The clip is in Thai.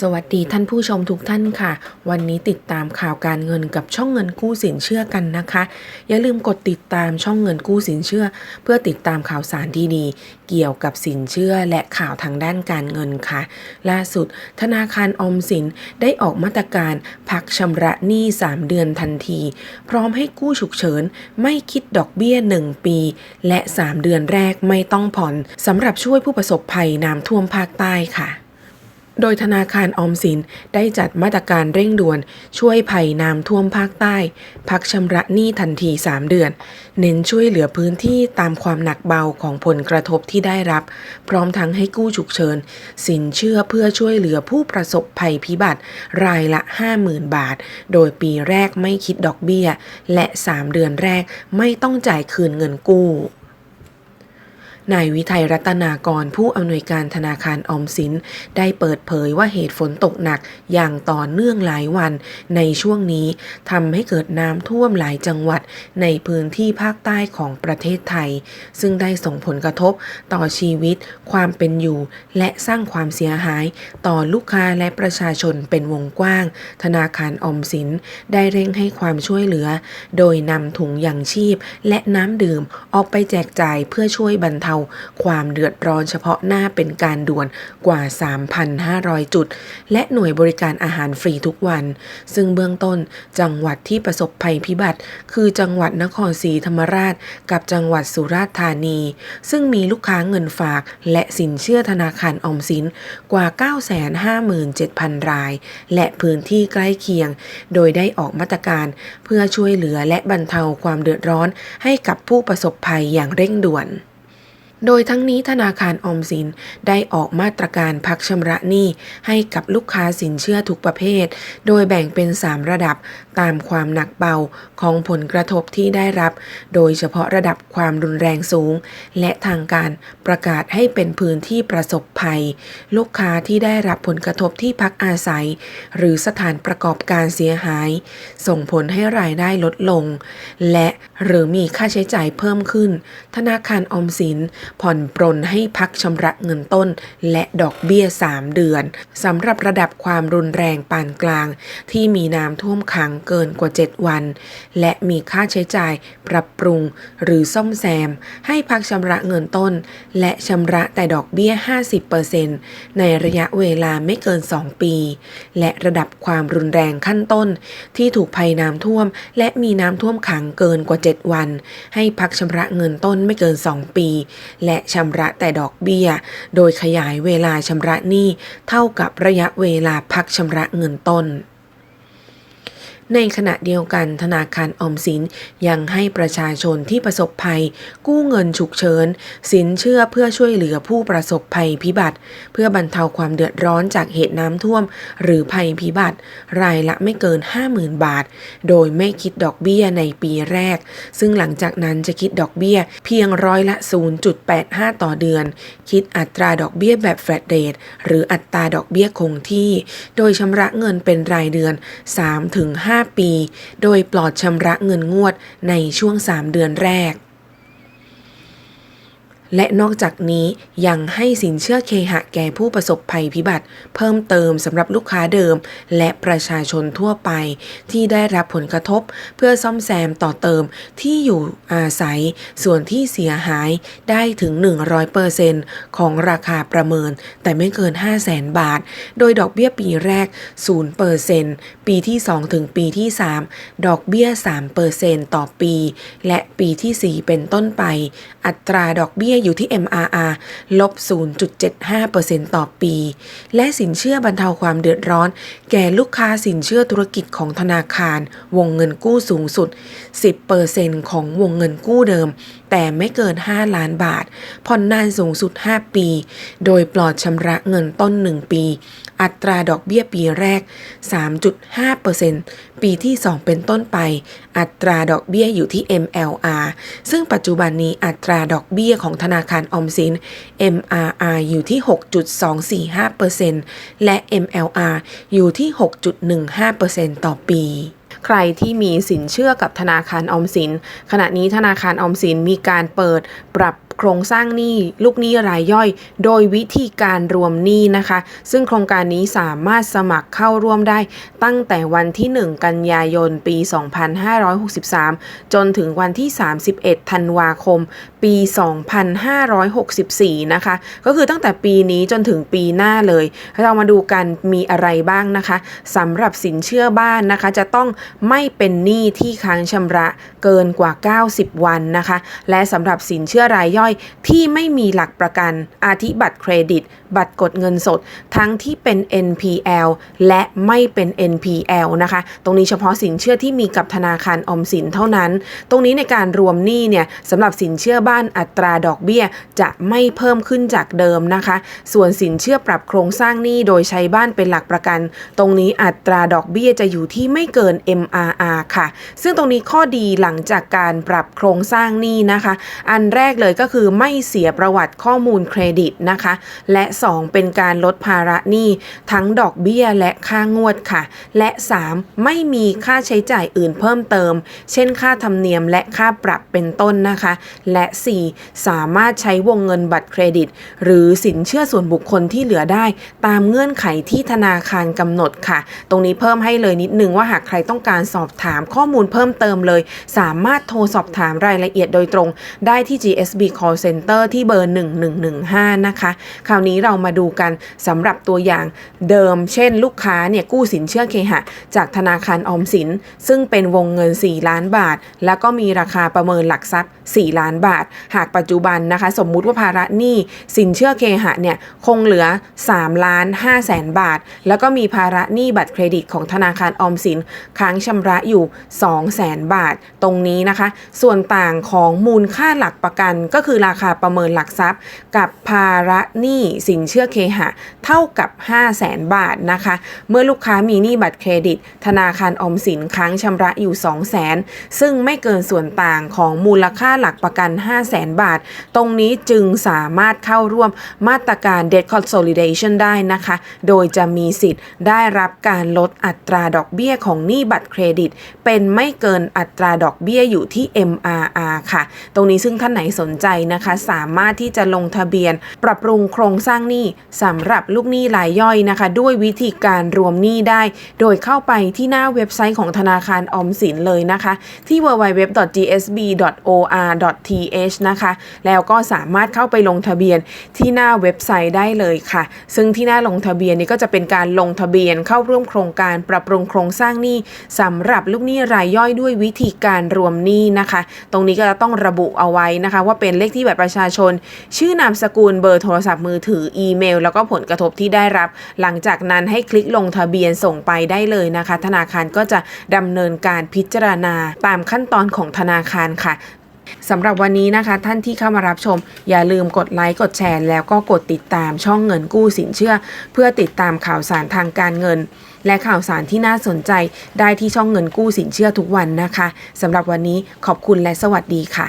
สวัสดีท่านผู้ชมทุกท่านค่ะ วันนี้ติดตามข่าวการเงินกับช่องเงินกู้สินเชื่อกันนะคะ อย่าลืมกดติดตามช่องเงินกู้สินเชื่อ เพื่อติดตามข่าวสารดีๆเกี่ยวกับสินเชื่อและข่าวทางด้านการเงินค่ะ ล่าสุด ธนาคารออมสินได้ออกมาตรการพักชำระหนี้ 3 เดือนทันที พร้อมให้กู้ฉุกเฉินไม่คิดดอกเบี้ย 1 ปี และ 3 เดือนแรกไม่ต้องผ่อนสำหรับช่วยผู้ประสบภัยน้ำท่วมภาคใต้ค่ะ โดยธนาคารออมสินได้จัดมาตรการเร่งด่วน ช่วยภัยน้ำท่วมภาคใต้ พักชำระหนี้ทันที 3 เดือน เน้นช่วยเหลือพื้นที่ตามความหนักเบาของผลกระทบที่ได้รับ พร้อมทั้งให้กู้ฉุกเฉิน สินเชื่อเพื่อช่วยเหลือผู้ประสบภัยพิบัติ รายละ 50,000 บาท โดยปีแรกไม่คิดดอกเบี้ย และ 3 เดือนแรกไม่ต้องจ่ายคืนเงินกู้ นายวิทัยรัตนากรผู้อำนวยการธนาคารออมสิน ได้เปิดเผยว่าเหตุฝนตกหนักอย่างต่อเนื่องหลายวัน ในช่วงนี้ทำให้เกิดน้ำท่วมหลายจังหวัดในพื้นที่ภาคใต้ของประเทศไทย ซึ่งได้ส่งผลกระทบต่อชีวิต ความเป็นอยู่ และสร้างความเสียหาย ต่อลูกค้าและประชาชนเป็นวงกว้าง ธนาคารออมสินได้เร่งให้ความช่วยเหลือ โดยนำถุงยางชีพและน้ำดื่มออกไปแจกจ่ายเพื่อช่วยบรรเทาความเดือดร้อนเฉพาะหน้าเป็นการด่วนกว่า 3,500 จุด และหน่วยบริการอาหารฟรีทุกวัน ซึ่งเบื้องต้นจังหวัดที่ประสบภัยพิบัติ คือจังหวัดนครศรีธรรมราช กับจังหวัดสุราษฎร์ธานี ซึ่งมีลูกค้าเงินฝาก และสินเชื่อธนาคารออมสินกว่า 957,000 ราย และพื้นที่ใกล้เคียง โดยได้ออกมาตรการเพื่อช่วยเหลือและบรรเทาความเดือดร้อนให้กับผู้ประสบภัยอย่างเร่งด่วน โดยทั้งนี้ธนาคารออมสินได้ออกมาตรการพักชำระหนี้ให้กับลูกค้าสินเชื่อทุกประเภท โดยแบ่งเป็น 3 ระดับตามความหนักเบาของผลกระทบที่ได้รับ โดยเฉพาะระดับความรุนแรงสูง และทางการประกาศให้เป็นพื้นที่ประสบภัย ลูกค้าที่ได้รับผลกระทบที่พักอาศัย หรือสถานประกอบการเสียหาย ส่งผลให้รายได้ลดลง และหรือมีค่าใช้จ่ายเพิ่มขึ้น ธนาคารออมสินผ่อนปรนให้พักชำระเงินต้น และดอกเบี้ย 3 เดือนสำหรับระดับความรุนแรงปานกลาง ที่มีน้ำท่วมขังเกินกว่า 7 วัน และมีค่าใช้จ่ายปรับปรุง หรือซ่อมแซม ให้พักชำระเงินต้น และชำระแต่ดอกเบี้ย 50%ในระยะเวลาไม่เกิน 2 ปี และระดับความรุนแรงขั้นต้น ที่ถูกภัยน้ำท่วม และมีน้ำท่วมขังเกินกว่า 7 วัน ให้พักชำระเงินต้นไม่เกิน 2 ปีและชำระแต่ดอกเบี้ย โดยขยายเวลาชำระหนี้เท่ากับระยะเวลาพักชำระเงินต้น ในขณะเดียวกันธนาคารออมสินยังให้ประชาชนที่ประสบภัย กู้เงินฉุกเฉินสินเชื่อเพื่อช่วยเหลือผู้ประสบภัยพิบัติ เพื่อบรรเทาความเดือดร้อนจากเหตุน้ำท่วม หรือภัยพิบัติ รายละไม่เกิน 50,000 บาท โดยไม่คิดดอกเบี้ยในปีแรก ซึ่งหลังจากนั้นจะคิดดอกเบี้ยเพียงร้อยละ 0.85 ต่อเดือน คิดอัตราดอกเบี้ยแบบแฟลตเรทหรืออัตราดอกเบี้ยคงที่ โดยชำระเงินเป็นรายเดือน 3-5ปี โดยปลอดชำระเงินงวดในช่วง 3 เดือนแรก และนอกจากนี้ยังให้สินเชื่อเคหะแก่ผู้ประสบภัยพิบัติ เพิ่มเติมสำหรับลูกค้าเดิม และประชาชนทั่วไป ที่ได้รับผลกระทบ เพื่อซ่อมแซมต่อเติมที่อยู่อาศัย ส่วนที่เสียหายได้ถึง 100%ของราคาประเมิน แต่ไม่เกิน 5 0 0แสนบาท โดยดอกเบี้ยปีแรก 0%ปีที่ 2 ถึงปีที่ 3 ดอกเบี้ย 3%ต่อปี และปีที่ 4 เป็นต้นไป อัตราดอกเบี้ยอยู่ที่ MRR ลบ 0.75%ต่อปี และสินเชื่อบรรเทาความเดือดร้อน แก่ลูกค้าสินเชื่อธุรกิจของธนาคาร วงเงินกู้สูงสุด 10%ของวงเงินกู้เดิม แต่ไม่เกิน 5 ล้านบาท ผ่อนนานสูงสุด 5 ปี โดยปลอดชำระเงินต้น 1 ปี อัตราดอกเบี้ยปีแรก 3.5% ปีที่ 2 เป็นต้นไป อัตราดอกเบี้ยอยู่ที่ MLR ซึ่งปัจจุบันนี้อัตราดอกเบี้ยของธนาคารออมสิน MRR อยู่ที่ 6.245%และ MLR อยู่ที่ 6.15%ต่อปีใครที่มีสินเชื่อกับธนาคารออมสิน ขณะนี้ธนาคารออมสินมีการเปิดปรับ โครงสร้างหนี้ลูกหนี้รายย่อย โดยวิธีการรวมหนี้นะคะ ซึ่งโครงการนี้สามารถสมัครเข้าร่วมได้ ตั้งแต่วันที่ 1 กันยายนปี 2563 จนถึงวันที่ 31 ธันวาคม ปี 2564 นะคะ ก็คือตั้งแต่ปีนี้จนถึงปีหน้าเลย เรามาดูกันมีอะไรบ้างนะคะสำหรับสินเชื่อบ้านนะคะ จะต้องไม่เป็นหนี้ที่ค้างชำระเกินกว่า 90 วันนะคะ และสำหรับสินเชื่อรายย่อยที่ไม่มีหลักประกัน อาทิบัตรเครดิต บัตรกดเงินสด ทั้งที่เป็น NPL และไม่เป็น NPL นะคะ ตรงนี้เฉพาะสินเชื่อที่มีกับธนาคารออมสินเท่านั้น ตรงนี้ในการรวมหนี้เนี่ยสำหรับสินเชื่อบ้านอัตราดอกเบี้ยจะไม่เพิ่มขึ้นจากเดิมนะคะ ส่วนสินเชื่อปรับโครงสร้างหนี้โดยใช้บ้านเป็นหลักประกัน ตรงนี้อัตราดอกเบี้ยจะอยู่ที่ไม่เกิน MRR ค่ะ ซึ่งตรงนี้ข้อดีหลังจากการปรับโครงสร้างหนี้นะคะ อันแรกเลยก็คือไม่เสียประวัติข้อมูลเครดิตนะคะ และ2 เป็นการลดภาระหนี้ทั้งดอกเบี้ยและค่างวดค่ะ และ 3 ไม่มีค่าใช้จ่ายอื่นเพิ่มเติม เช่นค่าธรรมเนียมและค่าปรับเป็นต้นนะคะ และ 4 สามารถใช้วงเงินบัตรเครดิต หรือสินเชื่อส่วนบุคคลที่เหลือได้ ตามเงื่อนไขที่ธนาคารกำหนดค่ะ ตรงนี้เพิ่มให้เลยนิดนึงว่าหากใครต้องการสอบถามข้อมูลเพิ่มเติมเลย สามารถโทรสอบถามรายละเอียดโดยตรง ได้ที่ GSB Call Center ที่เบอร์ 1115 นะคะ คราวนี้เรามาดูกันสำหรับตัวอย่างเดิม เช่น ลูกค้าเนี่ยกู้สินเชื่อเคหะ จากธนาคารออมสิน ซึ่งเป็นวงเงิน 4 ล้านบาท แล้วก็มีราคาประเมินหลักทรัพย์ 4 ล้านบาท หากปัจจุบันนะคะ สมมุติว่าภาระหนี้สินเชื่อเคหะเนี่ยคงเหลือ3ล้าน5แสนบาท แล้วก็มีภาระหนี้บัตรเครดิตของธนาคารออมสิน ค้างชำระอยู่ 2 แสนบาท ตรงนี้นะคะ ส่วนต่างของมูลค่าหลักประกันก็คือราคาประเมินหลักทรัพย์ กับภาระหนี้สินินเชื่อเคหะ เท่ากับ5แสนบาทนะคะ เมื่อลูกค้ามีหนี้บัตรเครดิต ธนาคารออมสินค้างชำระอยู่2แสนซึ่งไม่เกินส่วนต่างของมูลค่าหลักประกัน5แสนบาท ตรงนี้จึงสามารถเข้าร่วมมาตรการ debt consolidation ได้นะคะ โดยจะมีสิทธิ์ได้รับการลดอัตราดอกเบี้ยของหนี้บัตรเครดิต เป็นไม่เกินอัตราดอกเบี้ยอยู่ที่ MRR ค่ะ ตรงนี้ซึ่งท่านไหนสนใจนะคะ สามารถที่จะลงทะเบียนปรับปรุงโครงสร้างางหนี้สำหรับลูกหนี้รายย่อยนะคะ ด้วยวิธีการรวมหนี้ได้ โดยเข้าไปที่หน้าเว็บไซต์ของธนาคารออมสินเลยนะคะ ที่ www.gsb.or.th นะคะ แล้วก็สามารถเข้าไปลงทะเบียนที่หน้าเว็บไซต์ได้เลยค่ะ ซึ่งที่หน้าลงทะเบียนนี้ก็จะเป็นการลงทะเบียนเข้าร่วมโครงการปรับปรุงโครงสร้างหนี้สำหรับลูกหนี้รายย่อยด้วยวิธีการรวมหนี้นะคะ ตรงนี้ก็จะต้องระบุเอาไว้นะคะ ว่าเป็นเลขที่บัตรประชาชน ชื่อนามสกุลเบอร์โทรศัพท์มือถืออีเมล แล้วก็ผลกระทบที่ได้รับ หลังจากนั้นให้คลิกลงทะเบียนส่งไปได้เลยนะคะ ธนาคารก็จะดำเนินการพิจารณาตามขั้นตอนของธนาคารค่ะสำหรับวันนี้นะคะท่านที่เข้ามารับชม อย่าลืมกดไลค์กดแชร์ แล้วก็กดติดตามช่องเงินกู้สินเชื่อ เพื่อติดตามข่าวสารทางการเงิน และข่าวสารที่น่าสนใจได้ที่ช่องเงินกู้สินเชื่อทุกวันนะคะสำหรับวันนี้ขอบคุณและสวัสดีค่ะ